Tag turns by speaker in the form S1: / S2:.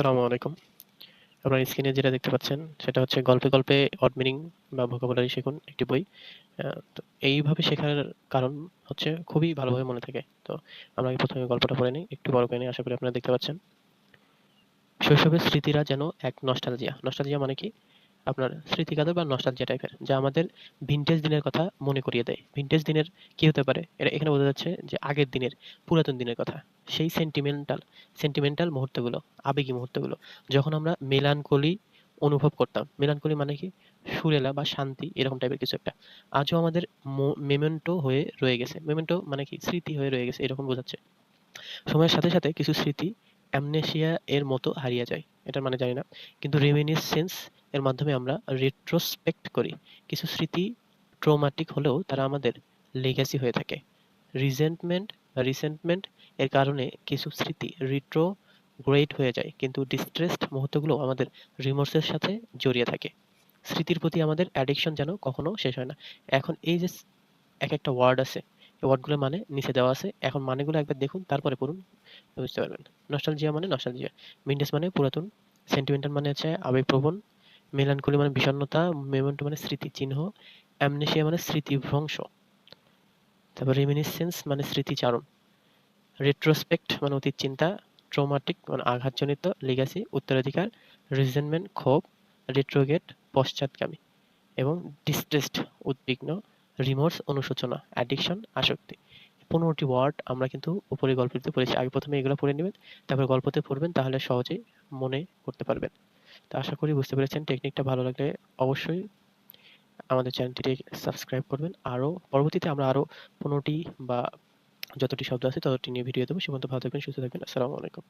S1: আসসালামু আলাইকুম। আপনার স্ক্রিনে যেটা দেখতে পাচ্ছেন সেটা হচ্ছে গল্পে, গল্পে অড মিনিং বা ভোকাবুলারি শিখুন একটি বই। তো এইভাবে শেখার কারণ হচ্ছে খুবই ভালোভাবে মনে থাকে। তো আমরা প্রথমে গল্পটা পড়ে নিই। একটু বড় করে নিই। আশা করি আপনারা দেখতে পাচ্ছেন। শৈশবের স্মৃতিরা যেন এক নস্টালজিয়া। নস্টালজিয়া মানে কি? আপনার স্মৃতিকাতর বা নস্টালজিয়া টাইপের। যা আমাদের ভিনটেজ দিনের কথা মনে করিয়ে দেয়। ভিনটেজ দিনের কি হতে পারে? এটা এখানে বোঝা যাচ্ছে যে আগের দিনের, পুরাতন দিনের কথা। সেই সেন্টিমেন্টাল, সেন্টিমেন্টাল মুহূর্তগুলো, আবেগী মুহূর্তগুলো। যখন আমরা মেলানকোলি অনুভব করতাম। মেলানকোলি মানে কি? সুরেলা বা শান্তি এরকম টাইপের কিছু একটা। আজও আমাদের মেমেন্টো হয়ে রয়ে গেছে। মেমেন্টো মানে কি? স্মৃতি হয়ে রয়ে গেছে এরকম বোঝাচ্ছে। সময়ের সাথে, সাথে কিছু স্মৃতি অ্যামনেসিয়া এর মতো হারিয়ে যায়। এটার মানে জানি না। কিন্তু রেমিনিসসেন্স এর মাধ্যমে আমরা রেট্রোস্পেক্ট করি। কিছু স্মৃতি ট্রমাটিক হলেও তারা আমাদের লেগ্যাসি হয়ে থাকে। রিজেন্টমেন্ট বা রিসেন্টমেন্ট এর কারণে কিছু স্মৃতি রিট্রোগ্রেড হয়ে যায়। কিন্তু ডিস্ট্রেসড মুহূর্তগুলো আমাদের রিমোর্সের সাথে জড়িয়ে থাকে। স্মৃতির প্রতি আমাদের অ্যাডিকশন যেন কখনো শেষ হয় না। এখন এই যে এক একটা ওয়ার্ড আছে, এই ওয়ার্ডগুলোর মানে নিচে দেওয়া আছে। এখন মানেগুলো একবার দেখুন, তারপরে পড়ুন। বুঝতে পারবেন। নস্টালজিয়া মানে নস্টালজিয়া। ভিনটেজ মানে পুরাতন। সেন্টিমেন্টাল মানে হচ্ছে আবেগপ্রবণ। মেলানকোলি মানে বিষণ্ণতা। মেমেন্টো মানে স্মৃতিচিহ্ন। অ্যামনেসিয়া মানে স্মৃতিভ্রংশ। তারপর রেমিনিসসেন্স মানে স্মৃতিচারণ। রেট্রোস্পেক্ট মানে অতীত চিন্তা। ট্রোমাটিক মানে আঘাতজনিত। লিগাসি উত্তরাধিকার। রিজেন্টমেন্ট ক্ষোভ। রেট্রোগেট পশ্চাৎগামী। এবং ডিস্ট্রেসড উদ্বিগ্ন। রিমোর্স অনুশোচনা। অ্যাডিকশন আসক্তি। পনেরোটি ওয়ার্ড আমরা কিন্তু উপরে গল্পটিতে পড়েছি। আগে প্রথমে এগুলো পড়ে নিবেন। তারপর গল্পতে পড়বেন তাহলে সহজেই মনে করতে পারবেন। তো আশা করি বুঝতে পেরেছেন। টেকনিকটা ভালো লাগলে অবশ্যই আমাদের চ্যানেলটিকে সাবস্ক্রাইব করবেন। আরও পরবর্তীতে আমরা আরও পনেরোটি বা যতটি শব্দ আছে ততটি নিয়ে ভিডিও দেব। সে ভালো থাকবেন, সুস্থ থাকবেন। আসসালামু আলাইকুম।